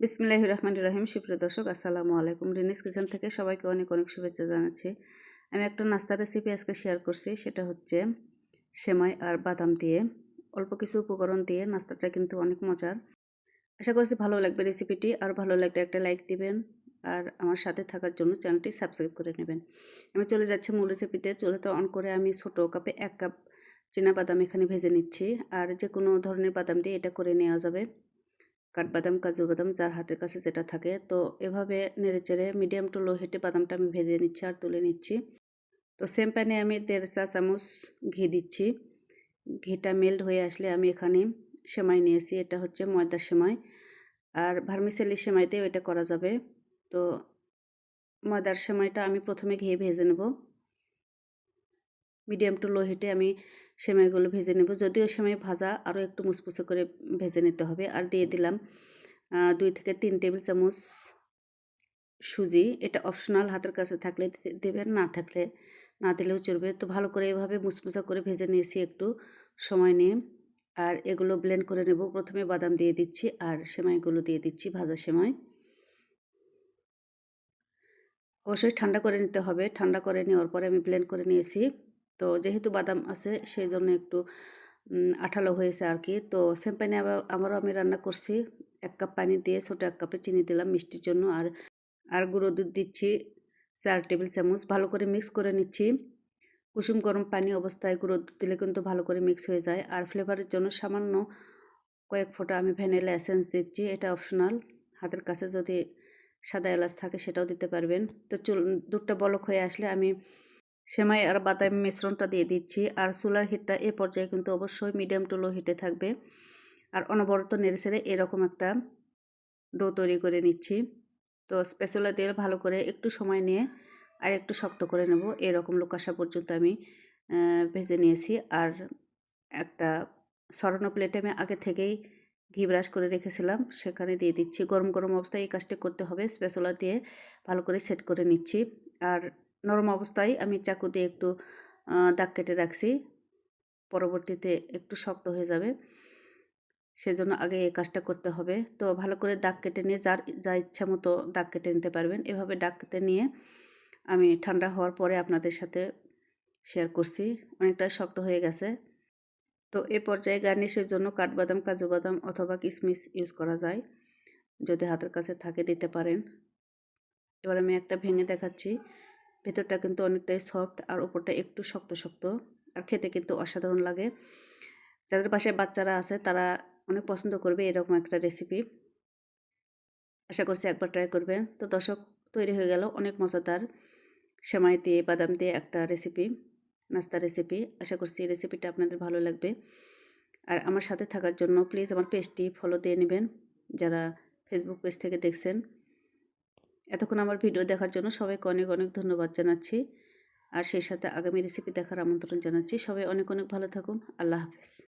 বিসমিল্লাহ রহমান রহিম। সুপ্রিয় দর্শক, আসসালামু আলাইকুম। রিনিস কিচেন থেকে সবাইকে অনেক অনেক শুভেচ্ছা জানাচ্ছি। আমি একটা নাস্তার রেসিপি আজকে শেয়ার করছি। সেটা হচ্ছে সেমাই আর বাদাম দিয়ে। অল্প কিছু উপকরণ দিয়ে নাস্তাটা কিন্তু অনেক মজার। আশা করছি ভালো লাগবে রেসিপিটি আর ভালো লাগলে একটা লাইক দিবেন। আর আমার সাথে থাকার জন্য চ্যানেলটি সাবস্ক্রাইব করে নেবেন। আমি চলে যাচ্ছি মূল রেসিপিতে চুলাতে অন করে আমি ছোটো কাপে এক কাপ বাদাম এখানে ভেজে নিচ্ছি। আর যে কোনো ধরনের বাদাম দিয়ে এটা করে নেওয়া যাবে। কাঠবাদাম কাজু বাদাম যার হাতের কাছে যেটা থাকে। তো এভাবে নেড়েচেড়ে মিডিয়াম টু লো হেঁটে বাদামটা আমি ভেজে নিচ্ছি আর তুলে নিচ্ছি। তো সেম প্যানে আমি দেড় চা চামচ ঘি দিচ্ছি। ঘিটা মেল্ট হয়ে আসলে আমি এখানে সেমাই নিয়েছি। এটা হচ্ছে ময়দার সেমাই। আর ভার্মিসেলি সেমাইতেও এটা করা যাবে। তো ময়দার সেমাইটা আমি প্রথমে ঘি ভেজে নেব। মিডিয়াম টু লো হিটে আমি সেমাইগুলো ভেজে নেব। যদিও সেমাই ভাজা আরও একটু মুসমুসে করে ভেজে নিতে হবে। আর দিয়ে দিলাম দুই থেকে তিন টেবিল চামচ সুজি। এটা অপশনাল, হাতের কাছে থাকলে দেবেন, না থাকলে না দিলেও চলবে। তো ভালো করে এভাবে মুসমুসা করে ভেজে নিয়েছি একটু সময় নিয়ে। আর এগুলো ব্লেন্ড করে নেব। প্রথমে বাদাম দিয়ে দিচ্ছি আর সেমাইগুলো দিয়ে দিচ্ছি ভাজা সেমাই। অবশ্যই ঠান্ডা করে নিতে হবে। ঠান্ডা করে নেওয়ার পরে আমি ব্লেন্ড করে নিয়েছি। তো যেহেতু বাদাম আছে সেই জন্য একটু আঠালো হয়েছে আর কি তো সেম পানি আবার, আমারও আমি রান্না করছি। এক কাপ পানি দিয়ে ছোটো এক কাপে চিনি দিলাম মিষ্টির জন্য। আর আর গুঁড়ো দুধ দিচ্ছি চার টেবিল চামচ। ভালো করে মিক্স করে নিচ্ছি। কুসুম গরম পানি অবস্থায় গুঁড়ো দুধ দিলে কিন্তু ভালো করে মিক্স হয়ে যায়। আর ফ্লেভারের জন্য সামান্য কয়েক ফোঁটা আমি ভ্যানিলা এসেন্স দিচ্ছি। এটা অপশনাল হাতের কাছে যদি সাদা এলাচ থাকে সেটাও দিতে পারবেন। তো চুল, দুধটা বলক হয়ে আসলে আমি সেমাই আর বাদাম মিশ্রণটা দিয়ে দিচ্ছি। আর চুলার হিটটা এ পর্যায়ে কিন্তু অবশ্যই মিডিয়াম টু লো হিটে থাকবে। আর অনবরত নেড়ে ছেড়ে এরকম একটা ডো তৈরি করে নিচ্ছি। তো স্পেশালা দিয়ে ভালো করে একটু সময় নিয়ে আর একটু শক্ত করে নেব। এরকম লোক আসা পর্যন্ত আমি ভেজে নিয়েছি। আর একটা সরানো প্লেটে আমি আগে থেকেই ঘি ব্রাশ করে রেখেছিলাম। সেখানে দিয়ে দিচ্ছি। গরম গরম অবস্থায় এই কাজটা করতে হবে। স্পেশালা দিয়ে ভালো করে সেট করে নিচ্ছি। আর নরম অবস্থায় আমি চাকু দিয়ে একটু দাগ কেটে রাখছি। পরবর্তীতে একটু শক্ত হয়ে যাবে। সেজন্য আগে এই কাজটা করতে হবে। তো ভালো করে দাগ কেটে নিয়ে যার, যা ইচ্ছা মতো দাগ কেটে নিতে পারবেন। এভাবে দাগ কেটে নিয়ে আমি ঠান্ডা হওয়ার পরে আপনাদের সাথে শেয়ার করছি। অনেকটা শক্ত হয়ে গেছে। তো এ পর্যায়ে গার্নিশের জন্য কাঠবাদাম, কাজু বাদাম অথবা কিশমিশ ইউজ করা যায়। যদি হাতের কাছে থাকে দিতে পারেন। এবার আমি একটা ভেঙে দেখাচ্ছি। ভেতরটা কিন্তু অনেকটাই সফট আর ওপরটা একটু শক্ত শক্ত আর খেতে কিন্তু অসাধারণ লাগে। যাদের পাশে বাচ্চারা আছে, তারা অনেক পছন্দ করবে এরকম একটা রেসিপি আশা করছি একবার ট্রাই করবেন তো দর্শক, তৈরি হয়ে গেল অনেক মজাদার সেমাই দিয়ে, বাদাম দিয়ে একটা রেসিপি নাস্তা রেসিপি আশা করছি এই রেসিপিটা আপনাদের ভালো লাগবে। আর আমার সাথে থাকার জন্য প্লিজ আমার পেজটি ফলো দিয়ে নেবেন। যারা ফেসবুক পেজ থেকে দেখছেন এতক্ষণ আমার ভিডিও দেখার জন্য সবাইকে অনেক অনেক ধন্যবাদ জানাচ্ছি। আর সেই সাথে আগামী রেসিপি দেখার আমন্ত্রণ জানাচ্ছি। সবাই অনেক অনেক ভালো থাকুন। আল্লাহ হাফেজ।